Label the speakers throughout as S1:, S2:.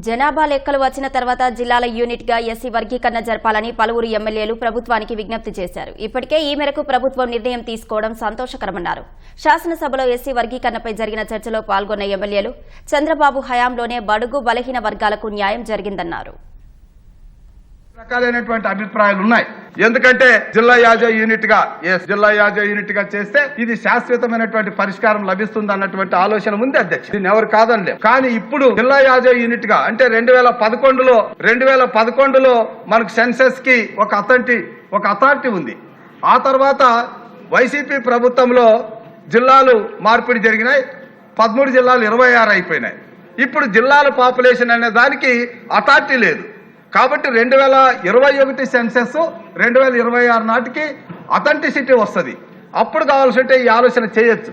S1: జనాభా లెక్కలు వచ్చిన తర్వాత జిల్లాల యూనిట్గా ఎస్సీ వర్గీకరణ జరపాలని పలువురు ఎమ్మెల్యేలు ప్రభుత్వానికి విజ్ఞప్తి చేశారు. ఇప్పటికే ఈ మేరకు ప్రభుత్వం నిర్ణయం తీసుకోవడం సంతోషకరమన్నారు. శాసనసభలో ఎస్సీ వర్గీకరణపై జరిగిన చర్చలో పాల్గొన్న ఎమ్మెల్యేలు చంద్రబాబు హయాంలోనే బడుగు బలహీన వర్గాలకు న్యాయం జరిగిందన్నారు.
S2: రకాలైనటువంటి అభిప్రాయాలు ఉన్నాయి. ఎందుకంటే జిల్లా యాజ యూనిట్గా ఎస్ జిల్లా యాజ యూనిట్గా చేస్తే ఇది శాశ్వతమైనటువంటి పరిష్కారం లభిస్తుంది అన్నటువంటి ఆలోచన ఉంది అధ్యక్ష. దీన్ని ఎవరు కాదనలేం కానీ ఇప్పుడు జిల్లా యాజ యూనిట్గా అంటే రెండు వేల పదకొండులో రెండు వేల పదకొండులో మనకు సెన్సెస్కి ఒక అథారిటీ ఒక అథారిటీ ఉంది. ఆ తర్వాత వైసీపీ ప్రభుత్వంలో జిల్లాలు మార్పిడి జరిగినాయి. పదమూడు జిల్లాలు ఇరవై ఆరు అయిపోయినాయి. ఇప్పుడు జిల్లాల పాపులేషన్ అనే దానికి అథారిటీ లేదు. కాబట్టి రెండు వేల ఇరవై ఒకటి సెన్సెస్ రెండు వేల ఇరవై ఆరు నాటికి అథెంటిసిటీ వస్తుంది. అప్పుడు కావాల్సింటే ఈ ఆలోచన చేయొచ్చు.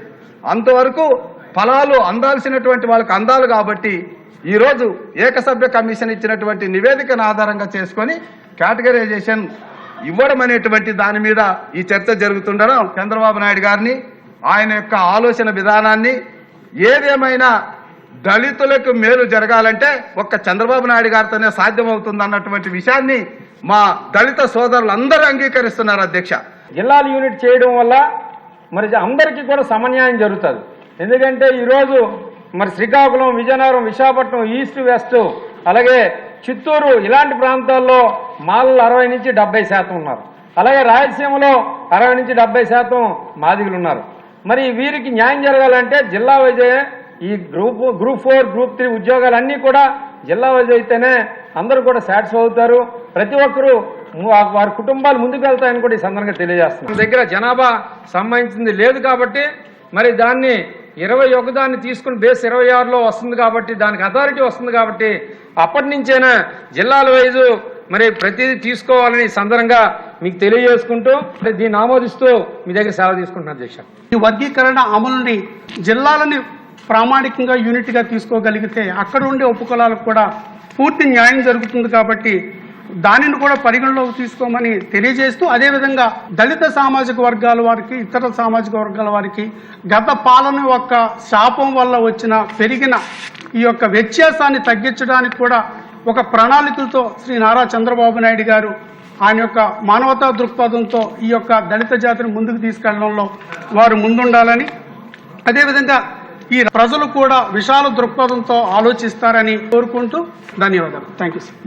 S2: అంతవరకు ఫలాలు అందాల్సినటువంటి వాళ్ళకి అందాలు కాబట్టి ఈరోజు ఏకసభ్య కమిషన్ ఇచ్చినటువంటి నివేదికను ఆధారంగా చేసుకొని కేటగరైజేషన్ ఇవ్వడం అనేటువంటి దాని మీద ఈ చర్చ జరుగుతుండడం చంద్రబాబు నాయుడు గారిని ఆయన యొక్క ఆలోచన విధానాన్ని ఏదేమైనా దళితులకు మేలు జరగాలంటే ఒక్క చంద్రబాబు నాయుడు గారితోనే సాధ్యమవుతుంది అన్నటువంటి విషయాన్ని మా దళిత సోదరులు అందరూ అంగీకరిస్తున్నారు అధ్యక్ష.
S3: జిల్లాల యూనిట్ చేయడం వల్ల మరి అందరికీ కూడా సమన్యాయం జరుగుతుంది. ఎందుకంటే ఈరోజు మరి శ్రీకాకుళం విజయనగరం విశాఖపట్నం ఈస్ట్ వెస్ట్ అలాగే చిత్తూరు ఇలాంటి ప్రాంతాల్లో మాలలు అరవై నుంచి డెబ్బై శాతం ఉన్నారు. అలాగే రాయలసీమలో అరవై నుంచి డెబ్బై శాతం మాదిగులు ఉన్నారు మరి వీరికి న్యాయం జరగాలంటే జిల్లా వైజ్ ఈ group group four group three ఉద్యోగాలన్నీ కూడా జిల్లా వైజ్ అయితేనే అందరూ కూడా సాటిస్ఫై అవుతారు. ప్రతి ఒక్కరూ ము- వారి కుటుంబాలు ముందుకు వెళ్తాయని కూడా ఈ సందర్భంగా తెలియజేస్తున్నాం. మన దగ్గర జనాభా సంబంధించింది లేదు కాబట్టి మరి దాన్ని ఇరవై ఒకదాన్ని తీసుకుని బేస్ ఇరవై ఆరులో వస్తుంది కాబట్టి దానికి అథారిటీ వస్తుంది కాబట్టి అప్పటి నుంచైనా జిల్లాల వైజు మరి ప్రతిదీ తీసుకోవాలని సందర్భంగా మీకు తెలియజేసుకుంటూ మరి దీన్ని ఆమోదిస్తూ మీ దగ్గర సెలవు తీసుకుంటున్నాను అధ్యక్ష.
S4: ఈ వర్గీకరణ అమలుని జిల్లాలని ప్రామాణికంగా యూనిట్గా తీసుకోగలిగితే అక్కడ ఉండే ఉపకులాలకు కూడా పూర్తి న్యాయం జరుగుతుంది కాబట్టి దానిని కూడా పరిగణలోకి తీసుకోమని తెలియజేస్తూ అదేవిధంగా దళిత సామాజిక వర్గాల వారికి ఇతర సామాజిక వర్గాల వారికి గత పాలన యొక్క శాపం వల్ల వచ్చిన పెరిగిన ఈ యొక్క వ్యత్యాసాన్ని తగ్గించడానికి కూడా ఒక ప్రణాళికలతో శ్రీ నారా చంద్రబాబు నాయుడు గారు ఆయన యొక్క మానవతా దృక్పథంతో ఈ యొక్క దళిత జాతిని ముందుకు తీసుకెళ్ళడంలో వారు ముందుండాలని అదేవిధంగా ఈ ప్రజలు కూడా విశాల దృక్పథంతో ఆలోచిస్తారని కోరుకుంటూ ధన్యవాదాలు. Thank you sir